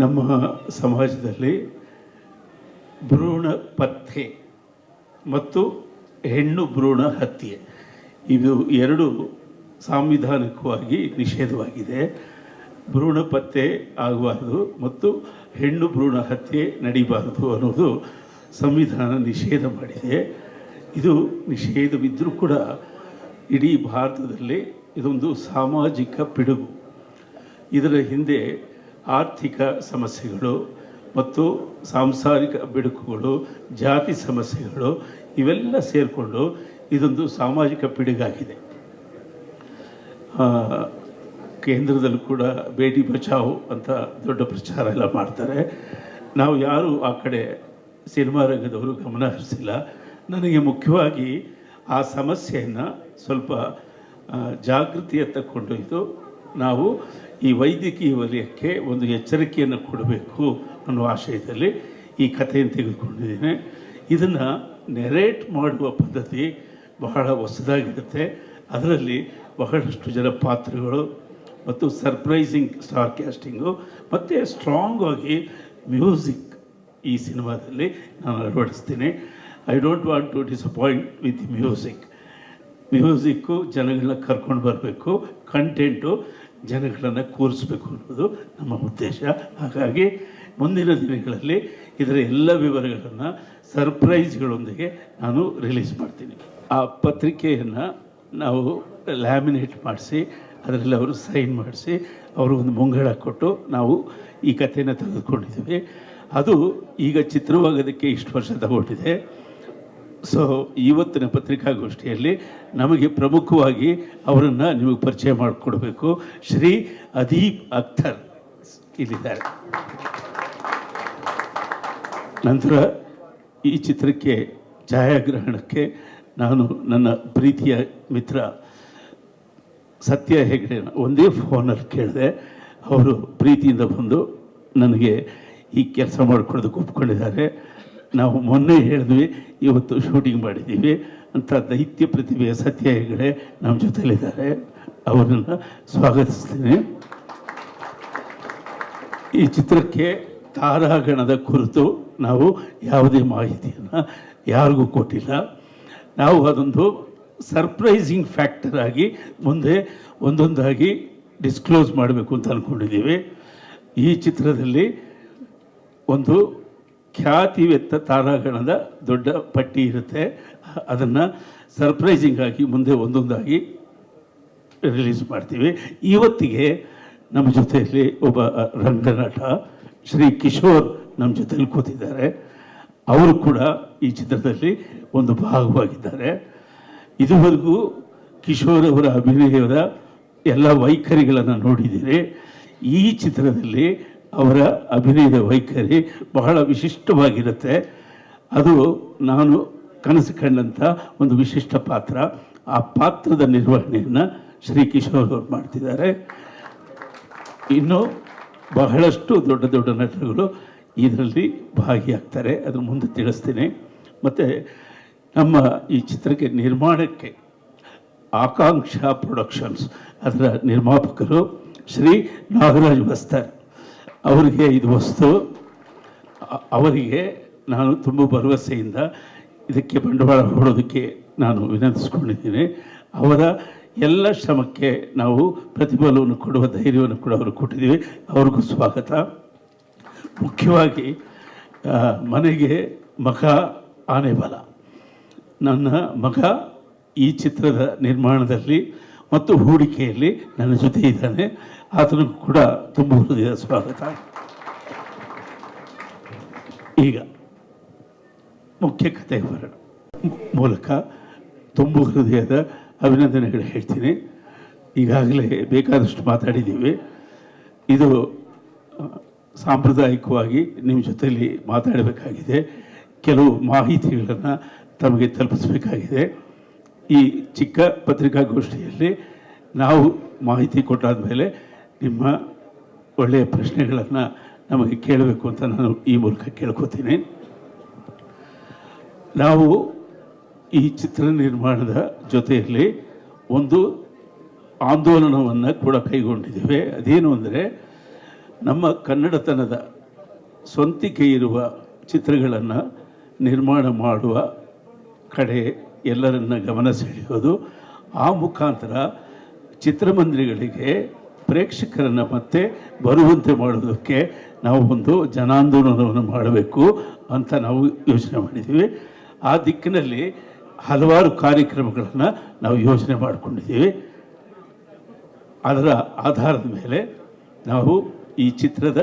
ನಮ್ಮ ಸಮಾಜದಲ್ಲಿ ಭ್ರೂಣ ಪತ್ತೆ ಮತ್ತು ಹೆಣ್ಣು ಭ್ರೂಣ ಹತ್ಯೆ. ಇದು ಎರಡು ಸಾಂವಿಧಾನಿಕವಾಗಿ ನಿಷೇಧವಾಗಿದೆ. ಭ್ರೂಣ ಪತ್ತೆ ಆಗಬಾರ್ದು ಮತ್ತು ಹೆಣ್ಣು ಭ್ರೂಣ ಹತ್ಯೆ ನಡೀಬಾರದು ಅನ್ನೋದು ಸಂವಿಧಾನ ನಿಷೇಧ ಮಾಡಿದೆ. ಇದು ನಿಷೇಧವಿದ್ದರೂ ಕೂಡ ಇಡೀ ಭಾರತದಲ್ಲಿ ಇದೊಂದು ಸಾಮಾಜಿಕ ಪಿಡುಗು. ಇದರ ಹಿಂದೆ ಆರ್ಥಿಕ ಸಮಸ್ಯೆಗಳು ಮತ್ತು ಸಾಂಸಾರಿಕ ಬಿಡುಕುಗಳು, ಜಾತಿ ಸಮಸ್ಯೆಗಳು ಇವೆಲ್ಲ ಸೇರಿಕೊಂಡು ಇದೊಂದು ಸಾಮಾಜಿಕ ಪಿಡುಗಾಗಿದೆ. ಕೇಂದ್ರದಲ್ಲೂ ಕೂಡ ಬೇಟಿ ಬಚಾವು ಅಂತ ದೊಡ್ಡ ಪ್ರಚಾರ ಎಲ್ಲ ಮಾಡ್ತಾರೆ. ನಾವು ಯಾರು ಆ ಕಡೆ ಸಿನಿಮಾ ರಂಗದವರು ಗಮನ ಹರಿಸಿಲ್ಲ. ನನಗೆ ಮುಖ್ಯವಾಗಿ ಆ ಸಮಸ್ಯೆಯನ್ನು ಸ್ವಲ್ಪ ಜಾಗೃತಿಯತ್ತ ಕೊಂಡೊಯ್ದು ನಾವು ಈ ವೈದ್ಯಕೀಯ ವಲಯಕ್ಕೆ ಒಂದು ಎಚ್ಚರಿಕೆಯನ್ನು ಕೊಡಬೇಕು ಅನ್ನೋ ಆಶಯದಲ್ಲಿ ಈ ಕಥೆಯನ್ನು ತೆಗೆದುಕೊಂಡಿದ್ದೇನೆ. ಇದನ್ನು ನೆರೇಟ್ ಮಾಡುವ ಪದ್ಧತಿ ಬಹಳ ಹೊಸದಾಗಿರುತ್ತೆ. ಅದರಲ್ಲಿ ಬಹಳಷ್ಟು ಜನ ಪಾತ್ರಗಳು ಮತ್ತು ಸರ್ಪ್ರೈಸಿಂಗ್ ಸ್ಟಾರ್ ಕ್ಯಾಸ್ಟಿಂಗು ಮತ್ತು ಸ್ಟ್ರಾಂಗ್ ಆಗಿ ಮ್ಯೂಸಿಕ್ ಈ ಸಿನಿಮಾದಲ್ಲಿ ನಾನು ಅಳವಡಿಸ್ತೀನಿ. I don't want to disappoint with music music ಜನಗಳನ್ನ ಕರ್ಕೊಂಡು ಬರಬೇಕು. ಕಂಟೆಂಟು ಜನಗಳನ್ನು ಕೂರಿಸ್ಬೇಕು ಅನ್ನೋದು ನಮ್ಮ ಉದ್ದೇಶ. ಹಾಗಾಗಿ ಮುಂದಿನ ದಿನಗಳಲ್ಲಿ ಇದರ ಎಲ್ಲ ವಿವರಗಳನ್ನು ಸರ್ಪ್ರೈಸ್ಗಳೊಂದಿಗೆ ನಾನು ರಿಲೀಸ್ ಮಾಡ್ತೀನಿ. ಆ ಪತ್ರಿಕೆಯನ್ನು ನಾವು ಲ್ಯಾಮಿನೇಟ್ ಮಾಡಿಸಿ, ಅದರಲ್ಲಿ ಅವರು ಸೈನ್ ಮಾಡಿಸಿ ಅವರು ಒಂದು ಮುಂಗಡ ಕೊಟ್ಟು ನಾವು ಈ ಕಥೆನ ತೆಗೆದುಕೊಂಡಿದ್ದೀವಿ. ಅದು ಈಗ ಚಿತ್ರವಾಗೋದಕ್ಕೆ ಇಷ್ಟು ವರ್ಷ ತಗೊಂಡಿದೆ. ಸೊ ಇವತ್ತಿನ ಪತ್ರಿಕಾಗೋಷ್ಠಿಯಲ್ಲಿ ನಮಗೆ ಪ್ರಮುಖವಾಗಿ ಅವರನ್ನು ನಿಮಗೆ ಪರಿಚಯ ಮಾಡಿಕೊಡ್ಬೇಕು. ಶ್ರೀ ಅದೀಪ್ ಅಖ್ತರ್ ಇಲ್ಲಿದ್ದಾರೆ. ನಂತರ ಈ ಚಿತ್ರಕ್ಕೆ ಛಾಯಾಗ್ರಹಣಕ್ಕೆ ನಾನು ನನ್ನ ಪ್ರೀತಿಯ ಮಿತ್ರ ಸತ್ಯ ಹೆಗ್ಡೆ ಒಂದೇ ಫೋನಲ್ಲಿ ಕೇಳಿದೆ. ಅವರು ಪ್ರೀತಿಯಿಂದ ಬಂದು ನನಗೆ ಈ ಕೆಲಸ ಮಾಡಿಕೊಡೋದಕ್ಕೆ ಒಪ್ಕೊಂಡಿದ್ದಾರೆ. ನಾವು ಮೊನ್ನೆ ಹೇಳಿದ್ವಿ, ಇವತ್ತು ಶೂಟಿಂಗ್ ಮಾಡಿದ್ದೀವಿ. ಅಂತ ದೈತ್ಯ ಪ್ರತಿಭೆಯ ಸತ್ಯ ಹೆಗಡೆ ನಮ್ಮ ಜೊತೆಲಿದ್ದಾರೆ. ಅವರನ್ನು ಸ್ವಾಗತಿಸ್ತೀನಿ. ಈ ಚಿತ್ರಕ್ಕೆ ತಾರಾಗಣದ ಕುರಿತು ನಾವು ಯಾವುದೇ ಮಾಹಿತಿಯನ್ನು ಯಾರಿಗೂ ಕೊಟ್ಟಿಲ್ಲ. ನಾವು ಅದೊಂದು ಸರ್ಪ್ರೈಸಿಂಗ್ ಫ್ಯಾಕ್ಟರ್ ಆಗಿ ಮುಂದೆ ಒಂದೊಂದಾಗಿ ಡಿಸ್ಕ್ಲೋಸ್ ಮಾಡಬೇಕು ಅಂತ ಅಂದ್ಕೊಂಡಿದ್ದೀವಿ ಈ ಚಿತ್ರದಲ್ಲಿ ಒಂದು ಖ್ಯಾತಿವೆತ್ತ ತಾರಾಗಣದ ದೊಡ್ಡ ಪಟ್ಟಿ ಇರುತ್ತೆ. ಅದನ್ನು ಸರ್ಪ್ರೈಸಿಂಗ್ ಆಗಿ ಮುಂದೆ ಒಂದೊಂದಾಗಿ ರಿಲೀಸ್ ಮಾಡ್ತೀವಿ. ಇವತ್ತಿಗೆ ನಮ್ಮ ಜೊತೆಯಲ್ಲಿ ಒಬ್ಬ ರಂಗನಟ ಶ್ರೀ ಕಿಶೋರ್ ನಮ್ಮ ಜೊತೆಯಲ್ಲಿ ಕೂತಿದ್ದಾರೆ. ಅವರು ಕೂಡ ಈ ಚಿತ್ರದಲ್ಲಿ ಒಂದು ಭಾಗವಾಗಿದ್ದಾರೆ. ಇದುವರೆಗೂ ಕಿಶೋರ್ ಅವರ ಅಭಿನಯದ ಎಲ್ಲ ವೈಖರಿಗಳನ್ನು ನೋಡಿದ್ದೀರಿ. ಈ ಚಿತ್ರದಲ್ಲಿ ಅವರ ಅಭಿನಯದ ವೈಖರಿ ಬಹಳ ವಿಶಿಷ್ಟವಾಗಿರುತ್ತೆ. ಅದು ನಾನು ಕನಸು ಕಂಡಂಥ ಒಂದು ವಿಶಿಷ್ಟ ಪಾತ್ರ. ಆ ಪಾತ್ರದ ನಿರ್ವಹಣೆಯನ್ನು ಶ್ರೀ ಕಿಶೋರ್ ಅವರು ಮಾಡ್ತಿದ್ದಾರೆ. ಇನ್ನು ಬಹಳಷ್ಟು ದೊಡ್ಡ ದೊಡ್ಡ ನಟರುಗಳು ಇದರಲ್ಲಿ ಭಾಗಿಯಾಗ್ತಾರೆ. ಅದನ್ನು ಮುಂದೆ ತಿಳಿಸ್ತೀನಿ. ಮತ್ತು ನಮ್ಮ ಈ ಚಿತ್ರಕ್ಕೆ ನಿರ್ಮಾಣಕ್ಕೆ ಆಕಾಂಕ್ಷಾ ಪ್ರೊಡಕ್ಷನ್ಸ್, ಅದರ ನಿರ್ಮಾಪಕರು ಶ್ರೀ ನಾಗರಾಜ್ ಬಸ್ತರ್. ಅವರಿಗೆ ಇದು ವಸ್ತು. ಅವರಿಗೆ ನಾನು ತುಂಬ ಭರವಸೆಯಿಂದ ಇದಕ್ಕೆ ಬಂಡವಾಳ ಹೂಡೋದಕ್ಕೆ ನಾನು ವಿನಂತಿಸ್ಕೊಂಡಿದ್ದೀನಿ. ಅವರ ಎಲ್ಲ ಶ್ರಮಕ್ಕೆ ನಾವು ಪ್ರತಿಫಲವನ್ನು ಕೊಡುವ ಧೈರ್ಯವನ್ನು ಕೂಡ ಅವರು ಕೊಟ್ಟಿದ್ದೀವಿ. ಅವ್ರಿಗೂ ಸ್ವಾಗತ. ಮುಖ್ಯವಾಗಿ ಮನೆಗೆ ಮಗ ಆನೆ ಬಲ ನನ್ನ ಮಗ ಈ ಚಿತ್ರದ ನಿರ್ಮಾಣದಲ್ಲಿ ಮತ್ತು ಹೂಡಿಕೆಯಲ್ಲಿ ನನ್ನ ಜೊತೆ ಇದ್ದಾನೆ. ಆತನಿಗೂ ಕೂಡ ತುಂಬ ಹೃದಯದ ಸ್ವಾಗತ. ಈಗ ಮುಖ್ಯ ಕಥೆ ಬರೋಣ ಮೂಲಕ ತುಂಬ ಹೃದಯದ ಅಭಿನಂದನೆಗಳು ಹೇಳ್ತೀನಿ. ಈಗಾಗಲೇ ಬೇಕಾದಷ್ಟು ಮಾತಾಡಿದ್ದೀವಿ. ಇದು ಸಾಂಪ್ರದಾಯಿಕವಾಗಿ ನಿಮ್ಮ ಜೊತೆಯಲ್ಲಿ ಮಾತಾಡಬೇಕಾಗಿದೆ. ಕೆಲವು ಮಾಹಿತಿಗಳನ್ನು ತಮಗೆ ತಲುಪಿಸಬೇಕಾಗಿದೆ. ಈ ಚಿಕ್ಕ ಪತ್ರಿಕಾಗೋಷ್ಠಿಯಲ್ಲಿ ನಾವು ಮಾಹಿತಿ ಕೊಟ್ಟಾದ ಮೇಲೆ ನಿಮ್ಮ ಒಳ್ಳೆಯ ಪ್ರಶ್ನೆಗಳನ್ನು ನಮಗೆ ಕೇಳಬೇಕು ಅಂತ ನಾನು ಈ ಮೂಲಕ ಕೇಳ್ಕೊತೀನಿ. ನಾವು ಈ ಚಿತ್ರ ನಿರ್ಮಾಣದ ಜೊತೆಯಲ್ಲಿ ಒಂದು ಆಂದೋಲನವನ್ನು ಕೂಡ ಕೈಗೊಂಡಿದ್ದೇವೆ. ಅದೇನು ಅಂದರೆ ನಮ್ಮ ಕನ್ನಡತನದ ಸ್ವಂತಿಕೆ ಇರುವ ಚಿತ್ರಗಳನ್ನು ನಿರ್ಮಾಣ ಮಾಡುವ ಕಡೆ ಎಲ್ಲರನ್ನ ಗಮನ ಸೆಳೆಯೋದು. ಆ ಮುಖಾಂತರ ಚಿತ್ರಮಂದಿರಗಳಿಗೆ ಪ್ರೇಕ್ಷಕರನ್ನು ಮತ್ತೆ ಬರುವಂತೆ ಮಾಡೋದಕ್ಕೆ ನಾವು ಒಂದು ಜನಾಂದೋಲನವನ್ನು ಮಾಡಬೇಕು ಅಂತ ನಾವು ಯೋಚನೆ ಮಾಡಿದ್ದೀವಿ. ಆ ದಿಕ್ಕಿನಲ್ಲಿ ಹಲವಾರು ಕಾರ್ಯಕ್ರಮಗಳನ್ನು ನಾವು ಯೋಚನೆ ಮಾಡಿಕೊಂಡಿದ್ದೀವಿ. ಅದರ ಆಧಾರದ ಮೇಲೆ ನಾವು ಈ ಚಿತ್ರದ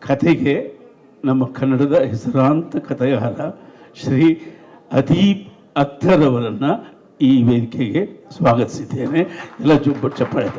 ಕಥೆಗೆ ನಮ್ಮ ಕನ್ನಡದ ಹೆಸರಾಂತ ಕಥೆಗಾರ ಶ್ರೀ ಅದೀಪ್ ಅವರನ್ನು ಈ ವೇದಿಕೆಗೆ ಸ್ವಾಗತಿಸಿದ್ದೇನೆ ಎಲ್ಲ ಚಪ್ಪಾಳೆ.